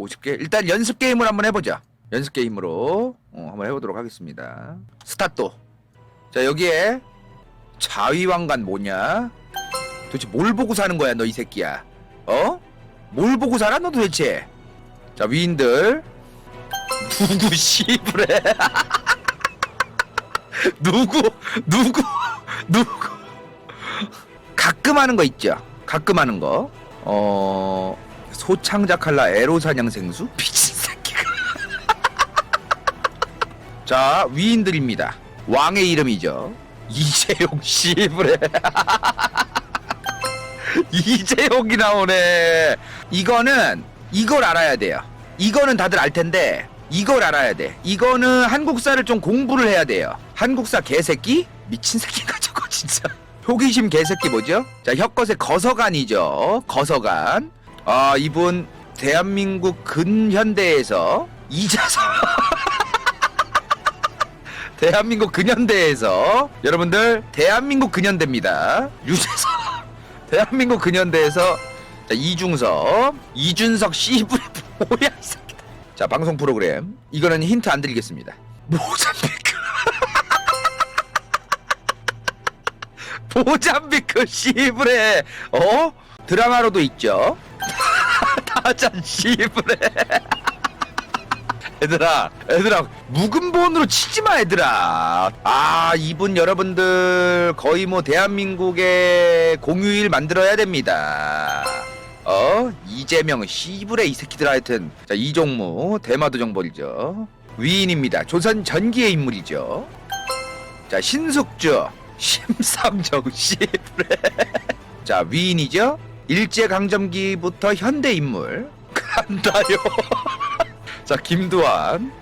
50개. 일단 연습 게임을 한번 해보자. 연습 게임으로 어, 한번 해보도록 하겠습니다. 스타트. 자 여기에 자위왕관 뭐냐? 도대체 뭘 보고 사는 거야 너 이 새끼야? 어? 뭘 보고 살아 너 도대체? 자 위인들 누구 씨부래? 누구 누구 누구 가끔 하는 거 있죠? 가끔 하는 거. 어 소창자 칼라 에로 사냥생수 미친 새끼가. 자 위인들입니다. 왕의 이름이죠. 이재용 씨부래. 이재용이 나오네. 이거는 이걸 알아야 돼요. 이거는 다들 알 텐데 이걸 알아야 돼. 이거는 한국사를 좀 공부를 해야 돼요. 한국사 개새끼? 미친 새끼가 저거 진짜. 호기심 개새끼 뭐죠? 자, 혁것의 거서관이죠. 거서관. 아, 이분 대한민국 근현대에서 이자서 대한민국 근현대에서 여러분들 대한민국 근현대입니다. 유재석 대한민국 근현대에서 자, 이중석 이준석 씨부레 뭐야 이 새끼. 자 방송 프로그램 이거는 힌트 안 드리겠습니다. 모잠비크 모잠비크 씨부레 어 드라마로도 있죠. 타잔 씨부레 얘들아, 얘들아, 묵은 본으로 치지 마, 얘들아. 아, 이분 여러분들 거의 뭐 대한민국의 공휴일 만들어야 됩니다. 어, 이재명, 씨부레 이 새끼들 하여튼. 자, 이종무, 대마도 정벌이죠. 위인입니다. 조선 전기의 인물이죠. 자, 신숙주, 심삼정, 씨부레. 자, 위인이죠. 일제 강점기부터 현대 인물. 간다요. 자 김두한